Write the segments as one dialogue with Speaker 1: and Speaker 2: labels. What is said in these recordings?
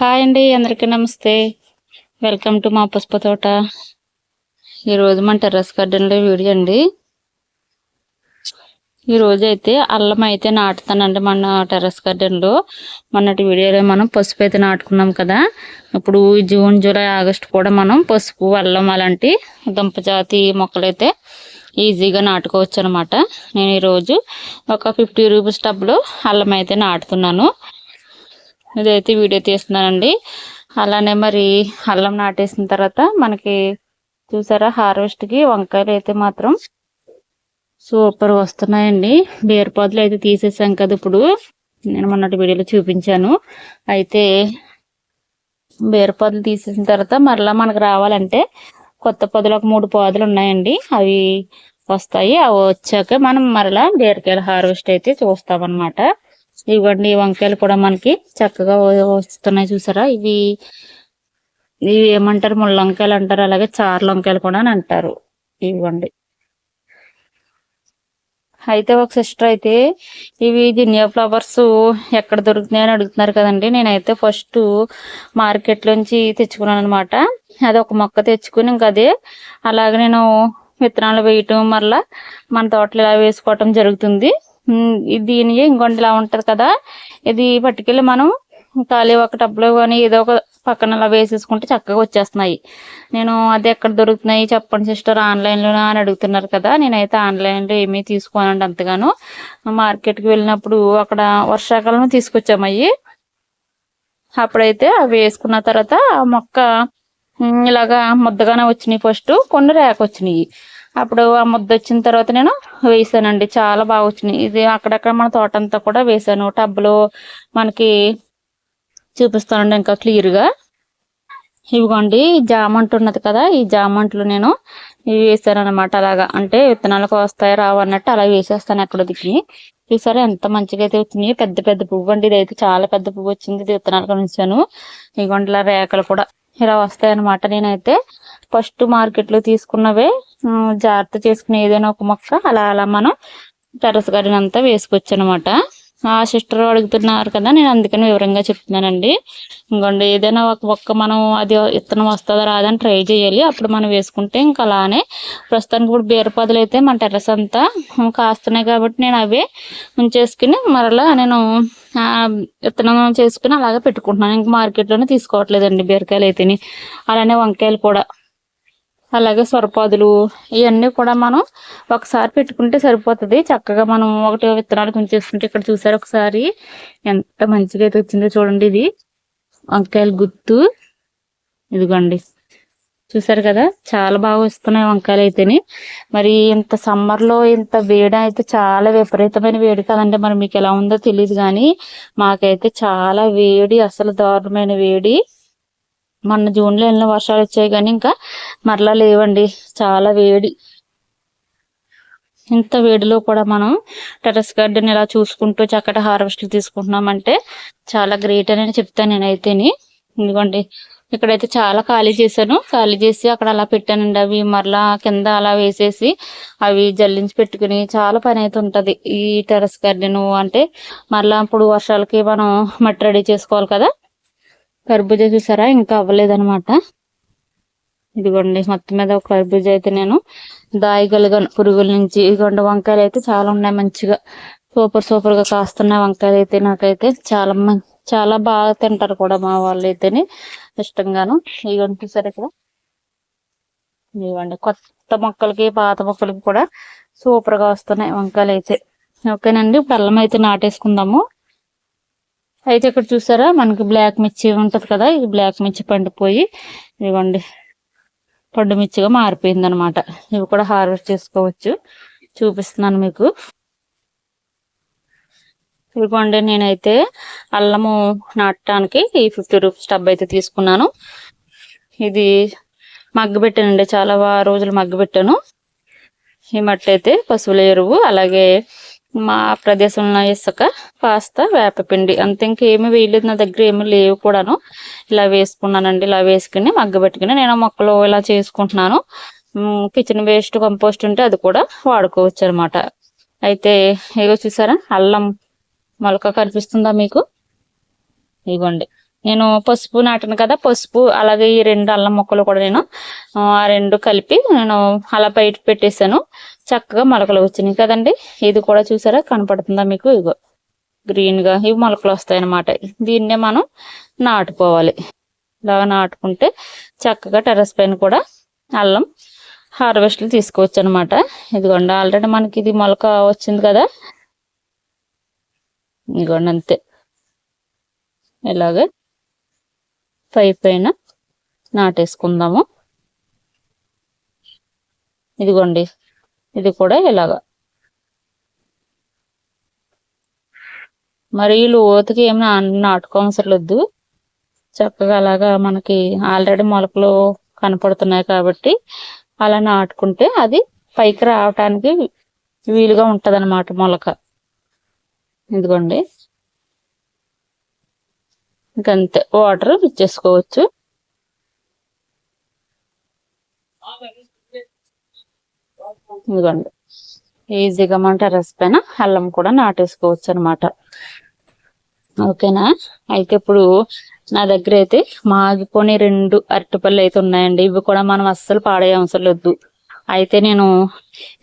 Speaker 1: Hi అండి అందరికీ నమస్తే. వెల్కమ్ టు మా పుష్ప తోట. ఈరోజు మన టెర్రస్ గార్డెన్లో వీడియో అండి. ఈరోజు అయితే అల్లం అయితే నాటుతానండి మన టెర్రస్ గార్డెన్లో. మొన్నటి వీడియోలో మనం పసుపు అయితే నాటుకున్నాం కదా. ఇప్పుడు జూన్ జూలై ఆగస్ట్ కూడా మనం పసుపు అల్లం అలాంటి దుంపజాతి మొక్కలైతే ఈజీగా నాటుకోవచ్చు అనమాట నేను ఈరోజు ఒక ఫిఫ్టీ రూపీస్ టబ్లో అల్లం అయితే నాటుతున్నాను. ఇదైతే వీడియో తీస్తున్నానండి. అలానే మరి అల్లం నాటేసిన తర్వాత మనకి చూసారా హార్వెస్ట్కి వంకాయలు అయితే మాత్రం సూపర్ వస్తున్నాయండి. బీరపాదులు అయితే తీసేసాం కదా ఇప్పుడు. నేను మొన్నటి వీడియోలో చూపించాను. అయితే బీరపాదులు తీసేసిన తర్వాత మరలా మనకు రావాలంటే కొత్త పొదలు ఒక మూడు పాదులు ఉన్నాయండి. అవి వస్తాయి. అవి వచ్చాక మనం మరలా బీరకాయల హార్వెస్ట్ అయితే చూస్తామన్నమాట. ఇవ్వండి వంకాయలు కూడా మనకి చక్కగా వస్తున్నాయి చూసారా? ఇవి ఇవి ఏమంటారు? ముళ్ళంకాయలు అంటారు అలాగే చార్ల వంకాయలు కూడా అని అంటారు. ఇవ్వండి. అయితే ఒక సిస్టర్ అయితే ఇవి జినియా ఫ్లవర్స్ ఎక్కడ అని అడుగుతున్నారు కదండి. నేనైతే ఫస్ట్ మార్కెట్లోంచి తెచ్చుకున్నాను అనమాట అది ఒక మొక్క తెచ్చుకుని ఇంకా అదే అలాగే నేను విత్తనాలు వేయటం మళ్ళీ మన తోటలో ఇలా వేసుకోవటం జరుగుతుంది. దీని ఇంకొంటి ఇలా ఉంటది కదా. ఇది పట్టుకెళ్ళి మనం ఖాళీ ఒక టబ్లో కానీ ఏదో ఒక పక్కన అలా వేసేసుకుంటే చక్కగా వచ్చేస్తున్నాయి. నేను అది ఎక్కడ దొరుకుతున్నాయి చెప్పండి సిస్టర్ ఆన్లైన్లోనా అని అడుగుతున్నారు కదా. నేనైతే ఆన్లైన్లో ఏమీ తీసుకోనండి అంతగాను. మార్కెట్కి వెళ్ళినప్పుడు అక్కడ వర్షాకాలం తీసుకొచ్చామయ్యి అప్పుడైతే అవి వేసుకున్న తర్వాత ఆ మొక్క ఇలాగా ముద్దగానే వచ్చినాయి ఫస్ట్. కొన్ని రేక వచ్చినాయి. అప్పుడు ఆ ముద్ద వచ్చిన తర్వాత నేను వేసానండి. చాలా బాగా వచ్చినాయి. ఇది అక్కడక్కడ మన తోట అంతా కూడా వేసాను. టబ్లో మనకి చూపిస్తానండి ఇంకా క్లియర్గా. ఇవిగోండి జామంట్ ఉన్నది కదా ఈ జామంట్లు నేను ఇవి వేసాను అనమాట అలాగా. అంటే విత్తనాలకు వస్తాయి రావు అన్నట్టు అలా వేసేస్తాను ఎక్కడ దిగి. చూసారా ఎంత మంచిగా అయితే వచ్చినాయి. పెద్ద పెద్ద పువ్వు అండి ఇది. అయితే చాలా పెద్ద పువ్వు వచ్చింది ఇది విత్తనాలకు ఉంచాను ఇగోండి రేఖలు కూడా. ఇలా వస్తాయి అనమాట నేనైతే ఫస్ట్ మార్కెట్లో తీసుకున్నవే జాగ్రత్త చేసుకుని ఏదైనా ఒక మొక్క అలా అలా మనం టెరస్ గార్డెన్ అంతా వేసుకోవచ్చు అనమాట ఆ సిస్టర్ అడుగుతున్నారు కదా నేను అందుకని వివరంగా చెప్తున్నానండి. ఇంకోండి ఏదైనా ఒక మొక్క మనం అది ఇత్తనం వస్తుందా రాదని ట్రై చేయాలి. అప్పుడు మనం వేసుకుంటే ఇంకా అలానే. ప్రస్తుతానికి ఇప్పుడు బీరపదులు అయితే మన టెర్రస్ అంతా కాస్తున్నాయి కాబట్టి నేను అవే ఉంచేసుకుని మరలా నేను విత్తనం చేసుకుని అలాగే పెట్టుకుంటున్నాను. ఇంకా మార్కెట్లోనే తీసుకోవట్లేదండి బీరకాయలు అయితేని. అలానే వంకాయలు కూడా. అలాగే సొరపాదులు. ఇవన్నీ కూడా మనం ఒకసారి పెట్టుకుంటే సరిపోతుంది. చక్కగా మనం ఒకటి విత్తనాలు కొంచెం ఇక్కడ చూసారు ఒకసారి. ఎంత మంచిగా అయితే వచ్చిందో చూడండి ఇది. వంకాయలు గుత్తు. ఇదిగోండి. చూసారు కదా? చాలా బాగా వస్తున్నాయి వంకాయలు అయితేని. మరి ఇంత సమ్మర్లో ఇంత వేడి అయితే చాలా విపరీతమైన వేడి కదండి. మరి మీకు ఎలా ఉందో తెలియదు కానీ మాకైతే చాలా వేడి అసలు దారుణమైన వేడి. మొన్న జూన్లో ఎన్నో వర్షాలు వచ్చాయి కానీ ఇంకా మరలా లేవండి. చాలా వేడి. ఇంత వేడిలో కూడా మనం టెరస్ గార్డెన్ ఇలా చూసుకుంటూ చక్కటి హార్వెస్ట్లు తీసుకుంటున్నామంటే చాలా గ్రేట్ అని చెప్తాను నేనైతేని. ఎందుకండి ఇక్కడైతే చాలా ఖాళీ చేశాను. ఖాళీ చేసి అక్కడ అలా పెట్టానండి. అవి మరలా కింద అలా వేసేసి అవి జల్లించి పెట్టుకుని చాలా పని అయితే ఉంటుంది. ఈ టెరస్ గార్డెన్ అంటే మరలా ఇప్పుడు వర్షాలకి మనం మట్టి రెడీ చేసుకోవాలి కదా. కర్బూజా చూసారా? ఇంకా అవ్వలేదనమాట ఇదిగోండి మొత్తం మీద ఒక కర్బూజ అయితే నేను దాయగలిగాను పురుగుల నుంచి ఇదిగోండి వంకాయలు అయితే చాలా ఉన్నాయి మంచిగా. సూపర్ సూపర్గా కాస్తున్నాయి వంకాయలు అయితే నాకైతే చాలా చాలా బాగా తింటారు కూడా మా వాళ్ళు అయితేనే ఇష్టంగాను. ఇదిగోండి చూసారు ఇక్కడ? ఇదిగోండి కొత్త మొక్కలకి పాత మొక్కలకి కూడా సూపర్గా వస్తున్నాయి వంకాయలు అయితే. ఓకేనండి ఇప్పుడు అల్లం అయితే నాటేసుకుందాము. అయితే ఇక్కడ చూసారా? మనకి బ్లాక్ మిర్చి ఉంటుంది కదా? ఇది బ్లాక్ మిర్చి పండిపోయి ఇవ్వండి. పండు మిర్చిగా మారిపోయింది అనమాట ఇవి కూడా హార్వెస్ట్ చేసుకోవచ్చు. చూపిస్తున్నాను మీకు. ఇదిగోండి నేనైతే అల్లము నాటడానికి ఈ ఫిఫ్టీ రూపీస్ టబ్ అయితే తీసుకున్నాను. ఇది మగ్గబెట్టానండి చాలా రోజులు మగ్గ పెట్టాను. ఈ మట్టి అయితే పశువుల ఎరువు అలాగే మా ప్రదేశంలో ఇసుక పాస్తా వేపపిండి. అంత ఇంకేమి వేయలేదు నా దగ్గర ఏమి లేవు కూడాను. ఇలా వేసుకున్నానండి ఇలా వేసుకుని మగ్గబెట్టుకుని నేను మొక్కలు ఇలా చేసుకుంటున్నాను. కిచెన్ వేస్ట్ కంపోస్ట్ ఉంటే అది కూడా వాడుకోవచ్చు అనమాట అయితే ఏదో చూసారా అల్లం మొలక కనిపిస్తుందా మీకు? ఇవ్వండి నేను పసుపు నాటాను కదా పసుపు అలాగే ఈ రెండు అల్లం మొక్కలు కూడా నేను ఆ రెండు కలిపి నేను అలా బయట పెట్టేశాను. చక్కగా మొలకలు వచ్చినాయి కదండి. ఇది కూడా చూసారా? కనపడుతుందా మీకు? ఇగో గ్రీన్గా ఇవి మొలకలు వస్తాయి అన్నమాట దీన్నే మనం నాటుకోవాలి. ఇలా నాటుకుంటే చక్కగా టెర్రస్ పైన కూడా అల్లం హార్వెస్ట్లు తీసుకోవచ్చు అనమాట ఇదిగోండి ఆల్రెడీ మనకి ఇది మొలక వచ్చింది కదా. ఇదిగోండి అంతే. ఇలాగే పై పైన నాటేసుకుందాము. ఇదిగోండి ఇది కూడా ఇలాగా. మరి లోతుకి ఏమి నాటుకోవసరం లేదు చక్కగా అలాగా మనకి ఆల్రెడీ మొలకలు కనపడుతున్నాయి కాబట్టి అలా నాటుకుంటే అది పైకి రావటానికి వీలుగా ఉంటుంది అన్నమాట మొలక. ఇదిగోండి. ఇంకంతే. వాటర్ ఇచ్చేసుకోవచ్చు ఇదిగోండి. ఈజీగా మన టెర్రస్ పైన అల్లం కూడా నాటేసుకోవచ్చు అనమాట ఓకేనా? అయితే ఇప్పుడు నా దగ్గర అయితే మాగిపోని రెండు అరటిపళ్ళు అయితే ఉన్నాయండి. ఇవి కూడా మనం అస్సలు పాడే అవసరం లేదు. అయితే నేను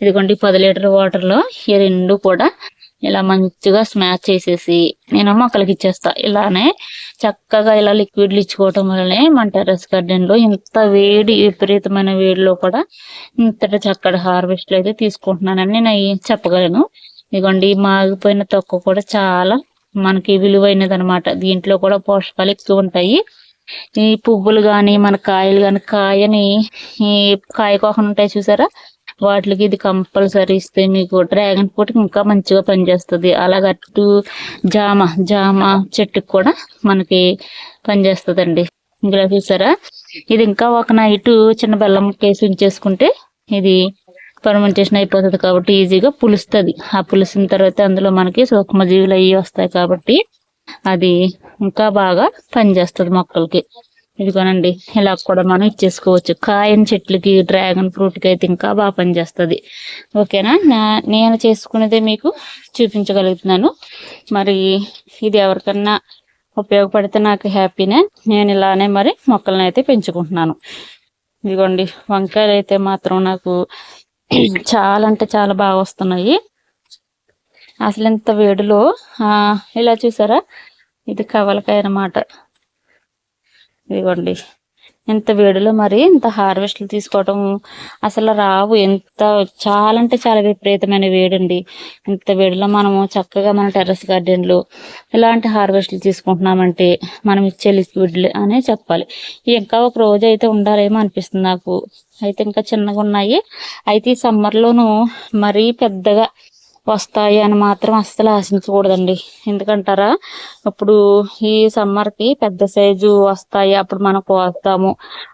Speaker 1: ఇదిగోండి పది లీటర్ వాటర్లో ఈ రెండు కూడా ఇలా మంచిగా స్మాచ్ చేసేసి నేను మొక్కలకి ఇచ్చేస్తా. ఇలానే చక్కగా ఇలా లిక్విడ్లు ఇచ్చుకోవటం వల్లనే మన టెర్రస్ గార్డెన్లో ఇంత వేడి విపరీతమైన వేడిలో కూడా ఇంతటి చక్కటి హార్వెస్ట్ అయితే తీసుకుంటున్నానని నేను చెప్పగలను. ఇదిగోండి మాగిపోయిన తొక్క కూడా చాలా మనకి విలువైనది అనమాట దీంట్లో కూడా పోషకాలు ఎక్కువ ఉంటాయి. ఈ పువ్వులు కానీ మన కాయలు కానీ కాయని ఈ కాయ ఉంటాయి చూసారా? వాటికి ఇది కంపల్సరీ ఇస్తే మీకు డ్రాగన్ ఫ్రూట్ ఇంకా మంచిగా పనిచేస్తుంది. అలాగే అటు జామ జామ చెట్టుకి కూడా మనకి పనిచేస్తుందండి. ఇంకా చూసారా? ఇది ఇంకా ఒక నైట్ చిన్న బెల్లం కేసు ఉంచేసుకుంటే ఇది ఫర్మెంటేషన్ అయిపోతుంది కాబట్టి ఈజీగా పులుస్తుంది. ఆ పులిసిన తర్వాత అందులో మనకి సూక్ష్మజీవులు అవి వస్తాయి కాబట్టి అది ఇంకా బాగా పనిచేస్తుంది మొక్కలకి. ఇదిగోనండి ఇలా కూడా మనం ఇచ్చేసుకోవచ్చు. కాయని చెట్లకి డ్రాగన్ ఫ్రూట్కి అయితే ఇంకా బాగా పనిచేస్తుంది. ఓకేనా? నా- నేను చేసుకునేదే మీకు చూపించగలుగుతున్నాను. మరి ఇది ఎవరికన్నా ఉపయోగపడితే నాకు హ్యాపీనే. నేను ఇలానే మరి మొక్కలను అయితే పెంచుకుంటున్నాను. ఇదిగోండి వంకాయలు అయితే మాత్రం నాకు చాలా అంటే చాలా బాగా వస్తున్నాయి. అసలు ఇంత వేడిలో ఇలా చూసారా? ఇది కవలకాయ అన్నమాట. ఇదిగోండి. ఇంత వేడిలో మరి ఇంత హార్వెస్ట్లు తీసుకోవటం అసలు రావు. ఎంత చాలా అంటే చాలా విపరీతమైన వేడండి. ఇంత వేడిలో మనము చక్కగా మన టెర్రస్ గార్డెన్లో ఇలాంటి హార్వెస్ట్లు తీసుకుంటున్నామంటే మనం ఇచ్చే లిక్విడ్లు అనే చెప్పాలి. ఇంకా ఒక రోజు అయితే ఉండాలేమో అనిపిస్తుంది నాకు. అయితే ఇంకా చిన్నగా ఉన్నాయి. అయితే ఈ సమ్మర్లోనూ మరీ పెద్దగా వస్తాయి అని మాత్రం అస్సలు ఆశించకూడదండి. ఎందుకంటారా? ఇప్పుడు ఈ సమ్మర్కి పెద్ద సైజు వస్తాయి అప్పుడు మనం కోస్తాము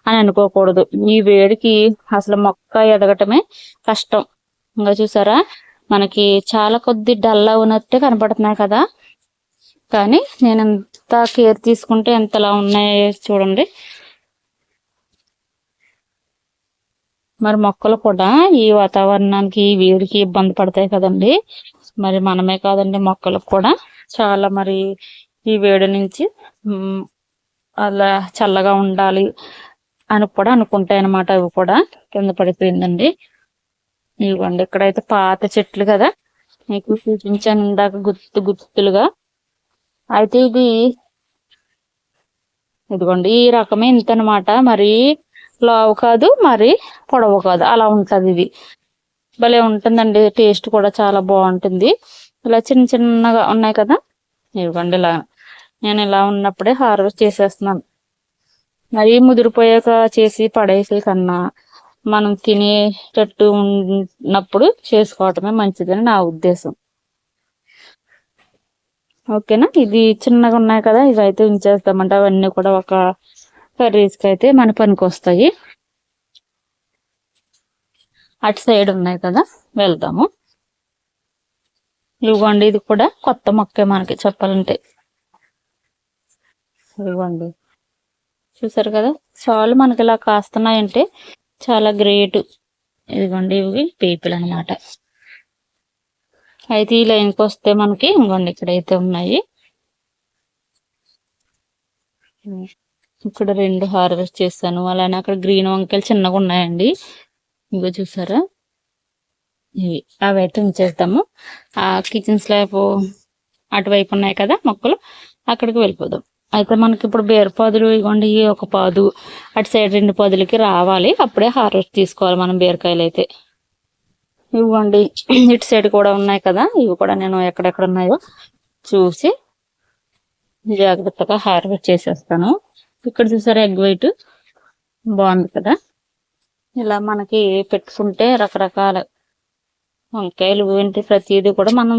Speaker 1: అని అనుకోకూడదు. ఈ వేడికి అసలు మొక్క ఎదగటమే కష్టం. ఇంకా చూసారా? మనకి చాలా కొద్ది డల్ ఉన్నట్టే కనపడుతున్నాయి కదా? కానీ నేను ఎంత కేర్ తీసుకుంటే ఎంతలా ఉన్నాయో చూడండి. మరి మొక్కలు కూడా ఈ వాతావరణానికి ఈ వేడికి ఇబ్బంది పడతాయి కదండి. మరి మనమే కాదండి మొక్కలకు కూడా. చాలా మరి ఈ వేడి నుంచి అలా చల్లగా ఉండాలి అని కూడా అనుకుంటాయి అన్నమాట అవి కూడా. కింద పడిపోయిందండి. ఇవ్వండి ఇక్కడైతే పాత చెట్లు కదా. మీకు చూపించాను ఇందాక గుర్తు గుర్తులుగా అయితే ఇది ఇదిగోండి ఈ రకమే ఇంత అనమాట మరి లావు కాదు మరి పొడవు కాదు. అలా ఉంటుంది ఇది. భలే ఉంటుందండి. టేస్ట్ కూడా చాలా బాగుంటుంది. ఇలా చిన్న చిన్నగా ఉన్నాయి కదా? ఇవ్వండి ఇలా. నేను ఇలా ఉన్నప్పుడే హార్వెస్ట్ చేసేస్తున్నాను. మరీ ముదిరిపోయాక చేసి పడేసే కన్నా మనం తినేటట్టు ఉన్నప్పుడు చేసుకోవటమే మంచిదని నా ఉద్దేశం. ఓకేనా? ఇది చిన్నగా ఉన్నాయి కదా ఇవైతే ఉంచేస్తామంటే అవన్నీ కూడా ఒక కర్రీస్కి అయితే మన పనికి వస్తాయి అటు సైడ్ ఉన్నాయి కదా వెళ్దాము. ఇవ్వండి ఇది కూడా కొత్త మొక్కే మనకి చెప్పాలంటే. ఇవ్వండి. చూసారు కదా చాలు మనకి ఇలా కాస్తున్నాయంటే చాలా గ్రేట్. ఇదిగోండి ఇవి పీపుల్ అన్నమాట అయితే ఈ లైన్కి వస్తే మనకి ఇంకోండి ఇక్కడైతే ఉన్నాయి. ఇక్కడ రెండు హార్వెస్ట్ చేస్తాను అలానే అక్కడ గ్రీన్ వంకాయలు చిన్నగా ఉన్నాయండి. ఇంకో చూసారా? ఇవి. అవి అయితే ఉంచేస్తాము ఆ కిచెన్ స్లాబ్ అటువైపు ఉన్నాయి కదా మొక్కలు. అక్కడికి వెళ్ళిపోదాం. అయితే మనకి ఇప్పుడు బీర పాదులు ఇవ్వండి. ఒక పాదు అటు సైడ్ రెండు పాదులకి రావాలి. అప్పుడే హార్వెస్ట్ తీసుకోవాలి మనం బీరకాయలు అయితే ఇవ్వండి. ఇటు సైడ్ కూడా ఉన్నాయి కదా. ఇవి కూడా నేను ఎక్కడెక్కడ ఉన్నాయో చూసి జాగ్రత్తగా హార్వెస్ట్ చేసేస్తాను. ఇక్కడ చూసారా ఎగ్ వైట్? బాగుంది కదా? ఇలా మనకి పెట్టుకుంటే రకరకాల వంకాయలు ఏంటి ప్రతిదీ కూడా మనం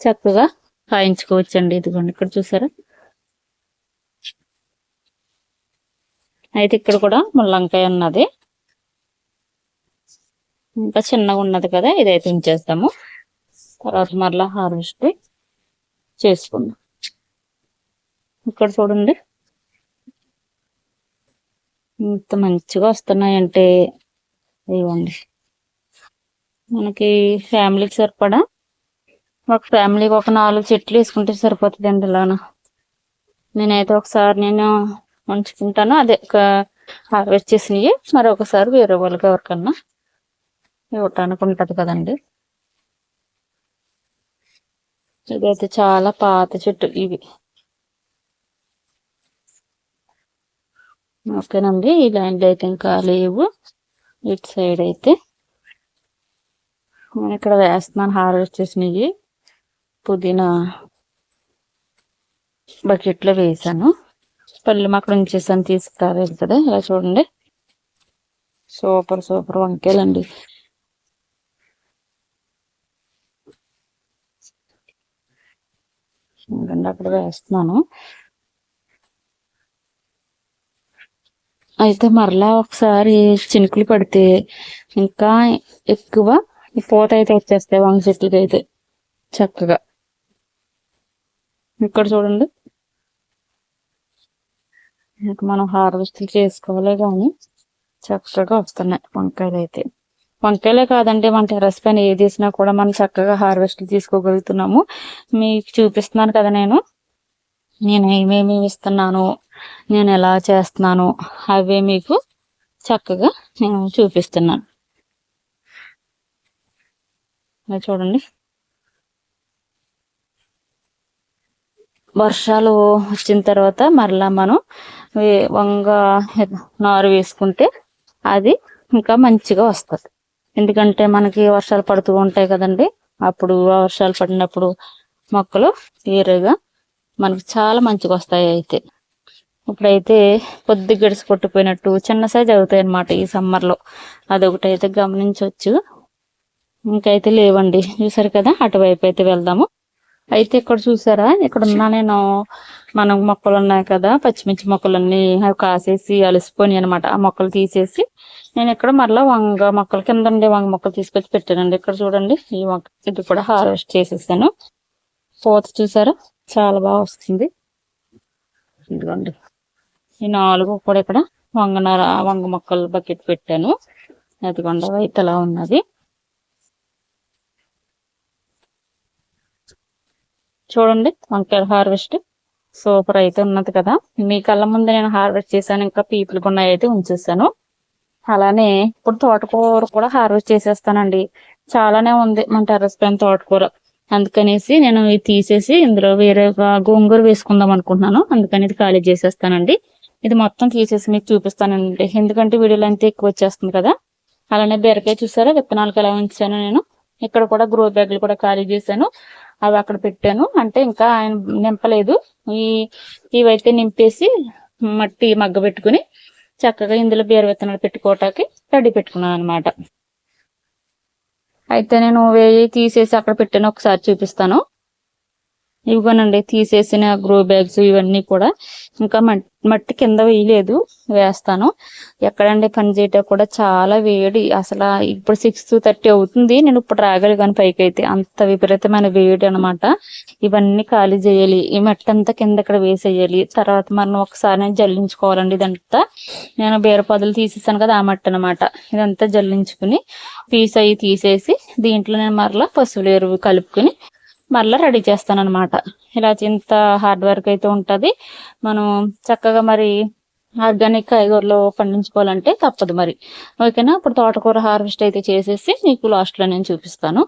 Speaker 1: చక్కగా కాయించుకోవచ్చండి. ఇదిగోండి ఇక్కడ చూసారా? అయితే ఇక్కడ కూడా ముల్లంకాయ ఉన్నది. ఇంకా చిన్నగా ఉన్నది కదా ఇదైతే ఉంచేస్తాము తర్వాత మరలా హార్వెస్ట్ చేసుకుందాం. ఇక్కడ చూడండి. ఇంత మంచిగా వస్తున్నాయంటే ఇవ్వండి. మనకి ఫ్యామిలీకి సరిపడా? ఒక ఫ్యామిలీకి ఒక నాలుగు చెట్లు వేసుకుంటే సరిపోతుందండి ఇలాన. నేనైతే ఒకసారి నేను ఉంచుకుంటాను. అదే హార్వెస్ట్ చేసినవి మరి ఒకసారి వేరే వాళ్ళకి ఎవరికన్నా ఇవ్వటానికి ఉంటుంది కదండి. ఇదైతే చాలా పాత చెట్టు ఇవి. ఓకేనండి ఈ లైన్లో అయితే ఇంకా లేవు. ఇటు సైడ్ అయితే నేను ఇక్కడ వేస్తున్నాను హార్వెస్ట్ చేసినవి. పుదీనా బకెట్లో వేసాను. పళ్ళు అక్కడ ఉంచేసాను తీసుకురాలేదు కదా ఇలా చూడండి. సూపర్ సూపర్ వంకాయలండి. అక్కడ వేస్తున్నాను. అయితే మరలా ఒకసారి చినుకులు పడితే ఇంకా ఎక్కువ పూత అయితే వచ్చేస్తాయి వంగ చెట్లకి అయితే చక్కగా. ఇక్కడ చూడండి. ఇంకా మనం హార్వెస్ట్ చేసుకోవాలి కానీ చక్కగా వస్తున్నాయి వంకాయలు అయితే. వంకాయలే కాదండి మన టెరస్ పైన ఏది వేసినా కూడా మనం చక్కగా హార్వెస్ట్ తీసుకోగలుగుతున్నాము. మీకు చూపిస్తున్నాను కదా నేను. నేను ఏమేమి ఇస్తున్నాను? నేను ఎలా చేస్తున్నాను అవే మీకు చక్కగా నేను చూపిస్తున్నాను. చూడండి. వర్షాలు వచ్చిన తర్వాత మరలా మనం వంగ నారు వేసుకుంటే అది ఇంకా మంచిగా వస్తుంది. ఎందుకంటే మనకి వర్షాలు పడుతూ ఉంటాయి కదండి. అప్పుడు వర్షాలు పడినప్పుడు మొక్కలు వేరేగా మనకి చాలా మంచిగా వస్తాయి అయితే. ఇప్పుడైతే కొద్ది గడిసి కొట్టిపోయినట్టు చిన్న సైజ్ అవుతాయి అనమాట ఈ సమ్మర్లో అదొకటి అయితే గమనించవచ్చు ఇంకైతే లేవండి. చూసారు కదా అటువైపు అయితే వెళ్దాము. అయితే ఇక్కడ చూసారా ఇక్కడ ఉన్నా నేను మనం మొక్కలు ఉన్నాయి కదా పచ్చిమిర్చి మొక్కలన్నీ అవి కాసేసి అలసిపోయి అనమాట ఆ మొక్కలు తీసేసి నేను ఇక్కడ మరలా వంగ మొక్కల కింద ఉండే వంగ మొక్కలు తీసుకొచ్చి పెట్టానండి. ఇక్కడ చూడండి ఈ మొక్క ఇది కూడా హార్వెస్ట్ చేసేసాను. పూత చూసారా చాలా బాగా వస్తుంది. ఇదిగోండి. ఈ నాలుగు కూడా ఇక్కడ వంగనర వంగ మొక్కలు బకెట్ పెట్టాను. అదిగొండ కొండ అలా ఉన్నది. చూడండి వంకాయ హార్వెస్ట్ సూపర్ అయితే ఉన్నది కదా. మీ కళ్ళ ముందు నేను హార్వెస్ట్ చేశాను ఇంకా పీపుల్ ఉన్నాయి అయితే ఉంచేసాను అలానే ఇప్పుడు తోటకూర కూడా హార్వెస్ట్ చేసేస్తానండి. చాలానే ఉంది మన టెర్రస్ పైన తోటకూర. అందుకనేసి నేను ఇది తీసేసి ఇందులో వేరే గోంగూర వేసుకుందాం అనుకుంటున్నాను. అందుకని ఇది ఖాళీ చేసేస్తానండి. ఇది మొత్తం తీసేసి మీకు చూపిస్తానండి. ఎందుకంటే వీడియోలో అంతే ఎక్కువ వచ్చేస్తుంది కదా. అలానే బీరకాయ చూసారా? విత్తనాలకు ఎలా ఉంచాను నేను. ఇక్కడ కూడా గ్రో బ్యాగ్లు కూడా ఖాళీ చేశాను. అవి అక్కడ పెట్టాను. అంటే ఇంకా ఆయన నింపలేదు. ఈ ఇవైతే నింపేసి మట్టి మగ్గ పెట్టుకుని చక్కగా ఇందులో బీర విత్తనాలు పెట్టుకోవటానికి రెడీ పెట్టుకున్నాను అనమాట అయితే నేను వేయి తీసేసి అక్కడ పెట్టాను. ఒకసారి చూపిస్తాను. ఇవ్వనండి తీసేసిన గ్రో బ్యాగ్స్ ఇవన్నీ కూడా. ఇంకా మట్టి కింద వేయలేదు వేస్తాను. ఎక్కడండి పని చేయటం కూడా చాలా వేడి. అసలు ఇప్పుడు సిక్స్ థర్టీ అవుతుంది నేను ఇప్పుడు రాగలి కానీ పైకి అయితే అంత విపరీతమైన వేడి అనమాట ఇవన్నీ ఖాళీ చేయాలి. ఈ మట్టి అంతా కింద ఇక్కడ వేసేయాలి. తర్వాత మనం ఒకసారి నేను జల్లించుకోవాలండి ఇదంతా. నేను బీర తీసేసాను కదా ఆ మట్టి అనమాట ఇదంతా జల్లించుకుని పీస్ అయ్యి తీసేసి దీంట్లో నేను మరలా పశువులు ఎరువు కలుపుకుని మళ్ళీ రెడీ చేస్తాను ఇలా ఇంత హార్డ్ వర్క్ అయితే ఉంటుంది. మనం చక్కగా మరి ఆర్గానిక్ కాయగూరలు పండించుకోవాలంటే తప్పదు మరి. ఓకేనా? ఇప్పుడు తోటకూర హార్వెస్ట్ అయితే చేసేసి మీకు లాస్ట్లో నేను చూపిస్తాను.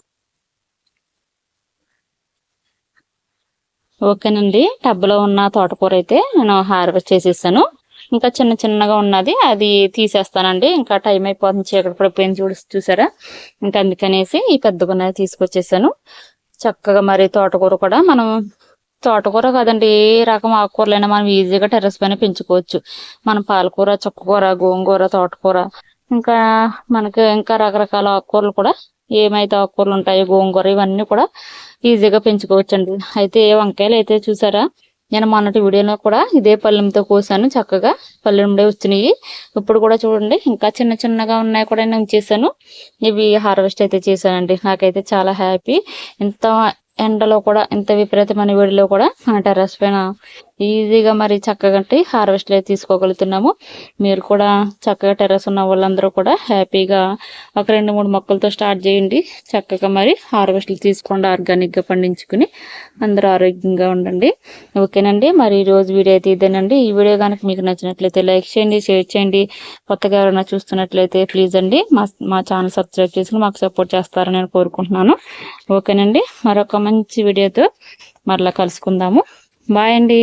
Speaker 1: ఓకేనండి. టబ్లో ఉన్న తోటకూర అయితే నేను హార్వెస్ట్ చేసేసాను. ఇంకా చిన్న చిన్నగా ఉన్నది. అది తీసేస్తానండి. ఇంకా టైం అయిపోతుంది. చీకటి పడిపోయింది. చూడు చూసారా? ఇంకా అందుకనేసి ఈ పెద్దగా తీసుకొచ్చేసాను. చక్కగా మరి తోటకూర కూడా మనం తోటకూర కాదండి ఏ రకం ఆకుకూరలైనా మనం ఈజీగా టెర్రస్ పైన పెంచుకోవచ్చు. మన పాలకూర చుక్కకూర గోంగూర తోటకూర ఇంకా మనకి ఇంకా రకరకాల ఆకుకూరలు కూడా ఏమైతే ఆకుకూరలు ఉంటాయో గోంగూర ఇవన్నీ కూడా ఈజీగా పెంచుకోవచ్చు అండి అయితే వంకాయలు అయితే చూసారా? నేను మొన్నటి వీడియోలో కూడా ఇదే పళ్ళెంతో కోసాను. చక్కగా పళ్ళెండే వచ్చినాయి ఇప్పుడు కూడా చూడండి ఇంకా చిన్న చిన్నగా ఉన్నాయి కూడా నేను చేశాను. ఇవి హార్వెస్ట్ అయితే చేశానండి. నాకైతే చాలా హ్యాపీ. ఇంత ఎండలో కూడా ఇంత విపరీతమైన వేడిలో కూడా మన టెర్రస్ పైన ఈజీగా మరి చక్కగా హార్వెస్ట్ అయితే తీసుకోగలుగుతున్నాము. మీరు కూడా చక్కగా టెర్రస్ ఉన్న వాళ్ళందరూ కూడా హ్యాపీగా ఒక రెండు మూడు మొక్కలతో స్టార్ట్ చేయండి. చక్కగా మరి హార్వెస్ట్లు తీసుకోండి ఆర్గానిక్గా పండించుకుని అందరూ ఆరోగ్యంగా ఉండండి. ఓకేనండి మరి ఈరోజు వీడియో అయితే ఇదేనండి. ఈ వీడియో కనుక మీకు నచ్చినట్లయితే లైక్ చేయండి షేర్ చేయండి. కొత్తగా ఎవరైనా చూస్తున్నట్లయితే ప్లీజ్ అండి మా మా ఛానల్ సబ్స్క్రైబ్ చేసుకుని మాకు సపోర్ట్ చేస్తారని నేను కోరుకుంటున్నాను. ఓకేనండి మరొక మంచి వీడియోతో మరలా కలుసుకుందాము. బాయ్ అండి